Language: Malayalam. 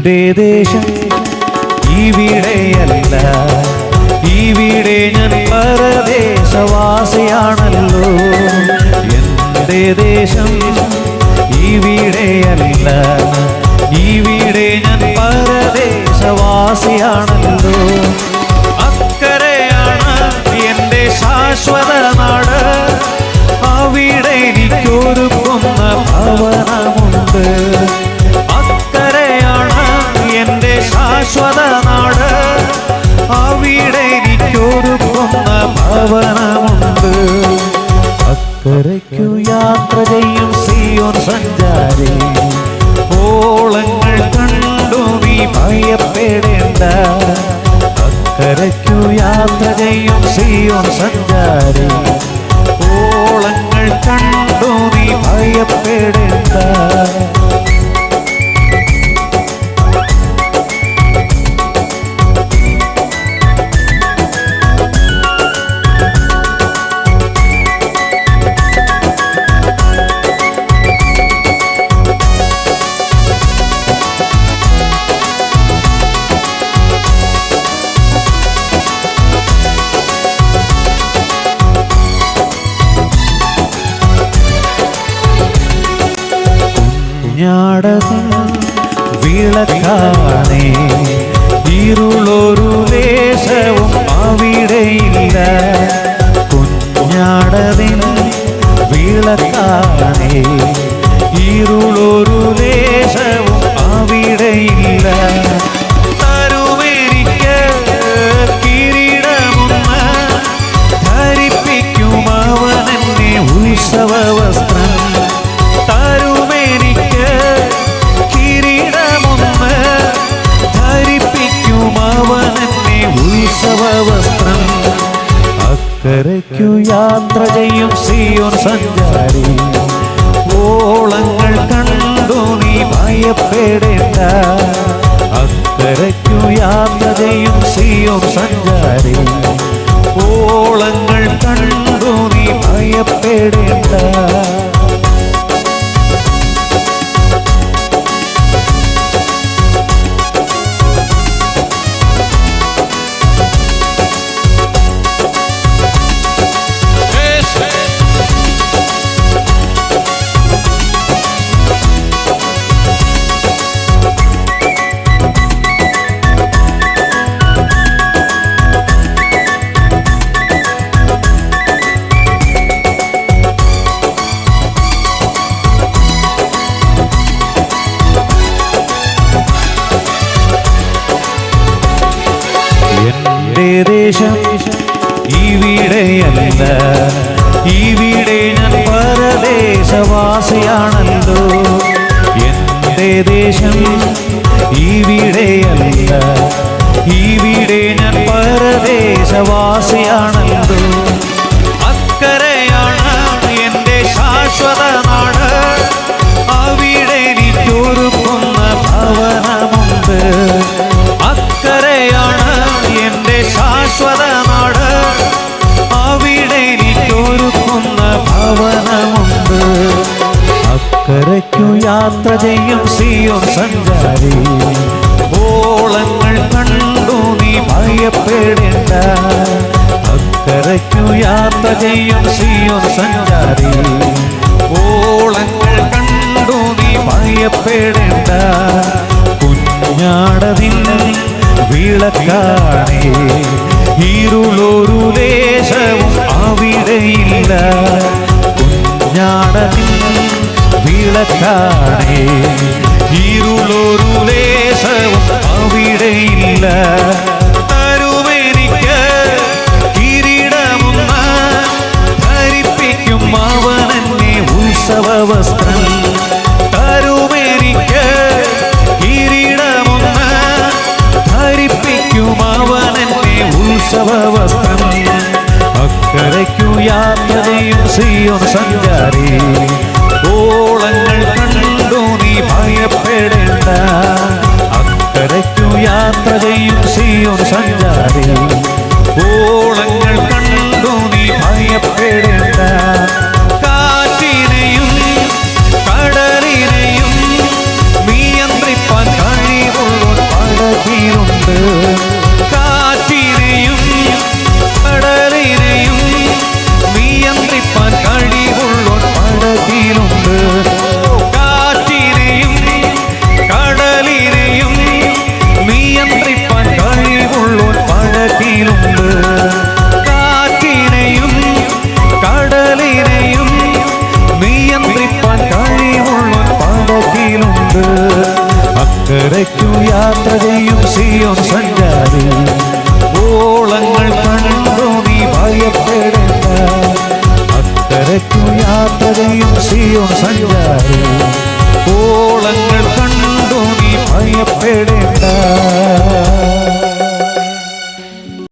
എന്റെ ദേശം ഇവിടെയല്ല ഇവിടെ ഞാൻ പരദേശവാസിയാണല്ലോ. എന്റെ ദേശം ഇവിടെയല്ല ഇവിടെ ഞാൻ പരദേശവാസിയാണല്ലോ. അക്കരെയാണ് എന്റെ ശാശ്വത നാട്. അവിടെ എനിക്കൊരുക്കുന്ന കൊന്ന അക്കരെയാണ് ഭവനമുണ്ട് അക്കരയ്ക്കു യാത്ര ചെയ്യും സിയോൻ സഞ്ചാരി. ഓളങ്ങൾ കണ്ടു നീ ഭയപ്പെടേണ്ട. അക്കരയ്ക്കു യാത്ര ചെയ്യും സിയോൻ സഞ്ചാരി. ഓളങ്ങൾ കണ്ടു നീ ഭയപ്പെടേണ്ട. കുഞ്ഞാടതിൻ വിളക്കാണേ ഇരുളൊരു ലേശവും അവിടെയില്ല കുഞ്ഞാടതിൻ വിളക്കാണേ അക്കരയ്ക്കു യാത്ര ചെയ്യും സിയോ സഞ്ചാരി. ഓളങ്ങൾ കണ്ടു നീ ഭയപ്പെടേണ്ട. അക്കരയ്ക്കു യാത്ര ചെയ്യും സിയോ സഞ്ചാരി. ഓളങ്ങൾ കണ്ടു നീ ഭയപ്പെടേണ്ട. എന്റെ ദേശം ഇവിടെയല്ല ഇവിടെ ഞാൻ പരദേശവാസിയാണല്ലോ. എന്റെ ദേശം ഇവിടെയല്ല ഇവിടെ ഞാൻ പരദേശവാസിയാണല്ലോ. യാത്ര സിയോ സഞ്ചാരി. ഓളങ്ങൾ കണ്ടു നീ ഭയപ്പെടേണ്ട. അക്കരയ്ക്കു യാത്ര ചെയ്യും സിയോ സഞ്ചാരി. ഓളങ്ങൾ കണ്ടു നീ ഭയപ്പെടേണ്ട. കുഞ്ഞാടതിൻ വിളക്കാണേ. ഇരുളൊരു ദേശവും അവിടെയില്ല. വിളക്കാണേ ഇരുളൊരു ലേശവും അവിടെയില്ല തരുമെനിക്ക് കിരീടമൊന്ന് ധരിപ്പിക്കും അവനെന്നെ ഉത്സവ വസ്ത്രം തരുമെനിക്ക് കിരീടമൊന്ന് ധരിപ്പിക്കും അവനെന്നെ ഉത്സവ വസ്ത്രം അക്കരയ്ക്കു യാത്രയും സിയോ സഞ്ചാരി. യാത്രയും സിയോൻ സഞ്ചാരി. ഓളങ്ങൾ കണ്ടു നീ ഭയപ്പെടേണ്ട.